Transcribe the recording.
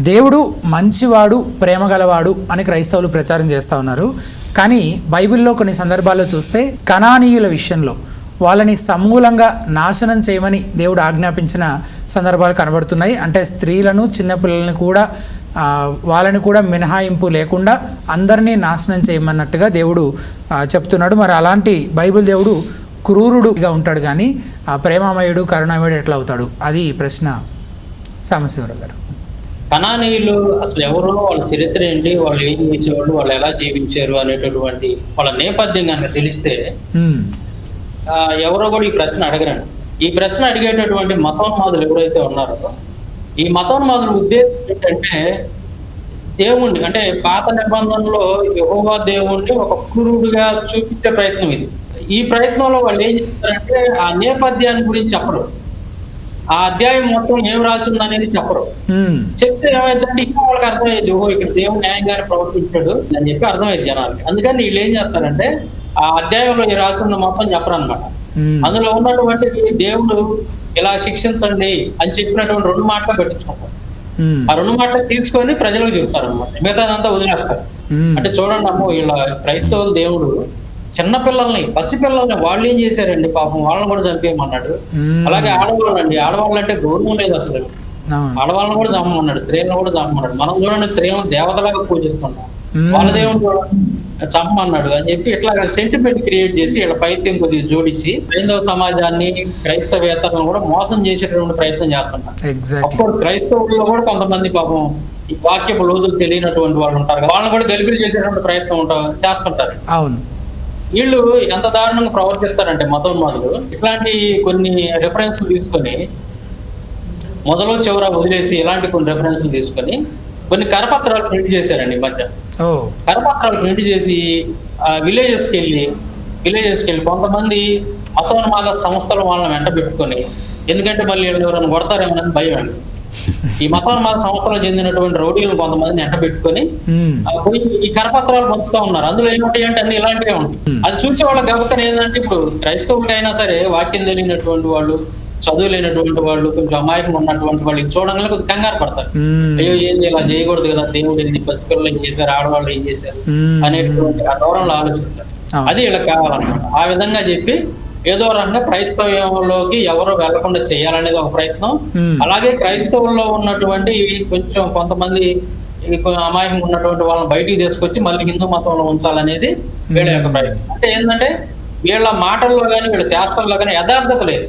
దేవుడు మంచివాడు ప్రేమగలవాడు అని క్రైస్తవులు ప్రచారం చేస్తూ ఉన్నారు. కానీ బైబిల్లో కొన్ని సందర్భాల్లో చూస్తే కణానీయుల విషయంలో వాళ్ళని సమూలంగా నాశనం చేయమని దేవుడు ఆజ్ఞాపించిన సందర్భాలు కనబడుతున్నాయి. అంటే స్త్రీలను చిన్నపిల్లలను కూడా వాళ్ళని కూడా మినహాయింపు లేకుండా అందరినీ నాశనం చేయమన్నట్టుగా దేవుడు చెప్తున్నాడు. మరి అలాంటి బైబిల్ దేవుడు క్రూరుడుగా ఉంటాడు కానీ ఆ ప్రేమామయుడు కరుణామయుడు ఎట్లా అవుతాడు? అది ప్రశ్న. సామశివరావు గారు. కణానీయులు అసలు ఎవరో వాళ్ళ చరిత్ర ఏంటి? వాళ్ళు ఏం చేసేవాళ్ళు? వాళ్ళు ఎలా జీవించారు అనేటటువంటి వాళ్ళ నేపథ్యం కనుక తెలిస్తే ఎవరో కూడా ఈ ప్రశ్న అడగరండి. ఈ ప్రశ్న అడిగేటటువంటి మతోన్మాదులు ఎవరైతే ఉన్నారో ఈ మతోన్మాదుల ఉద్దేశం ఏంటంటే దేవుణ్ణి అంటే పాత నిబంధనలో యెహోవా దేవుణ్ణి ఒక క్రూరుడుగా చూపించే ప్రయత్నం ఇది. ఈ ప్రయత్నంలో వాళ్ళు ఏం చేస్తారంటే ఆ నేపథ్యాన్ని గురించి చెప్పరు. ఆ అధ్యాయం మొత్తం ఏం రాసింది అనేది చెప్పరు చెప్తే ఏమైందంటే ఇంకా వాళ్ళకి అర్థమయ్యేది ఓహో ఇక్కడ దేవుడు న్యాయంగానే ప్రవర్తించాడు అని చెప్పి అర్థమయ్యేది జనాలకి. అందుకని వీళ్ళు ఏం చేస్తారంటే ఆ అధ్యాయంలో రాసింది మొత్తం చెప్పరు అనమాట అందులో ఉన్నటువంటి దేవుడు ఇలా శిక్షించండి అని చెప్పినటువంటి రెండు మాటలు పెట్టించుకుంటారు. ఆ రెండు మాటలు తీసుకొని ప్రజలకు చెప్తారు అనమాట మిగతాదంతా వదిలేస్తారు. అంటే చూడండి అమ్మో ఇలా క్రైస్తవుల దేవుడు చిన్న పిల్లల్ని పసి పిల్లల్ని వాళ్ళు ఏం చేశారండి? పాపం వాళ్ళని కూడా చంపేయమన్నాడు. అలాగే ఆడవాళ్ళు అండి ఆడవాళ్ళు అంటే గౌరవం లేదు అసలు. ఆడవాళ్ళని కూడా చంపమన్నాడు స్త్రీలను కూడా చంపమన్నాడు. మనం చూడండి స్త్రీలను దేవతలాగా పూజిస్తున్నాం. వాళ్ళ దేవుడు కూడా చంపమన్నాడు అని చెప్పి ఇట్లా సెంటిమెంట్ క్రియేట్ చేసి ఇలా పైత్యం కొద్దిగా జోడించి హైందవ సమాజాన్ని క్రైస్తవేతలను కూడా మోసం చేసేటటువంటి ప్రయత్నం చేస్తున్నారు. అప్పుడు క్రైస్తవుల్లో కూడా కొంతమంది పాపం ఈ వాక్యపు లోతులు తెలియనటువంటి వాళ్ళు ఉంటారు వాళ్ళని కూడా గలిపిరి చేసేటువంటి ప్రయత్నం ఉంటా చేస్తుంటారు. అవును. వీళ్ళు ఎంత దారుణంగా ప్రవర్తిస్తారంటే మతోన్మాదులు ఇట్లాంటి కొన్ని రెఫరెన్స్ తీసుకొని మొదలు చివర వదిలేసి ఇలాంటి కొన్ని రెఫరెన్స్ తీసుకొని కొన్ని కరపత్రాలు ప్రింట్ చేశారండి ఈ మధ్య. కరపత్రాలు ప్రింట్ చేసి విలేజెస్కి వెళ్ళి విలేజెస్కి వెళ్ళి కొంతమంది మతోన్మాద సంస్థల వాళ్ళని వెంట పెట్టుకొని ఎందుకంటే మళ్ళీ వీళ్ళు ఎవరైనా కొడతారేమోనని భయం అండి. ఈ మతోన్మాద సంస్థలకు చెందినటువంటి రౌడీలను కొంతమందిని వెంట పెట్టుకొని ఈ కరపత్రాలు పంచుతా ఉన్నారు. అందులో ఏముంటాయి అంటే అన్ని ఇలాంటివే ఉంటాయి. అది చూసే వాళ్ళ గబకన ఏంటంటే ఇప్పుడు క్రైస్తవులైనా సరే వాక్యం తెలియనటువంటి వాళ్ళు చదువు లేనటువంటి వాళ్ళు కొంచెం అమాయకంగా ఉన్నటువంటి వాళ్ళు చూడగానే కొంచెం కంగారు పడతారు. అయ్యో ఏంది ఇలా చేయకూడదు కదా దేవుడు ఏంది పసిపిల్లలు ఏం చేశారు ఆడవాళ్ళు ఏం చేశారు అనేటువంటి ఆ దూరంలో ఆలోచిస్తారు. అది వీళ్ళకి కావాలన్నమాట. ఆ విధంగా చెప్పి ఏదో రకంగా క్రైస్తవంలోకి ఎవరు వెళ్ళకుండా చేయాలనేది ఒక ప్రయత్నం. అలాగే క్రైస్తవుల్లో ఉన్నటువంటి కొంచెం కొంతమంది ఈ కొ- అమాయకంగా ఉన్నటువంటి వాళ్ళని బయటికి తీసుకొచ్చి మళ్ళీ హిందూ మతంలో ఉంచాలనేది వీళ్ళ యొక్క ప్రయత్నం. అంటే ఏంటంటే వీళ్ళ మాటల్లో కానీ వీళ్ళ చేష్టల్లో కానీ యథార్థత లేదు.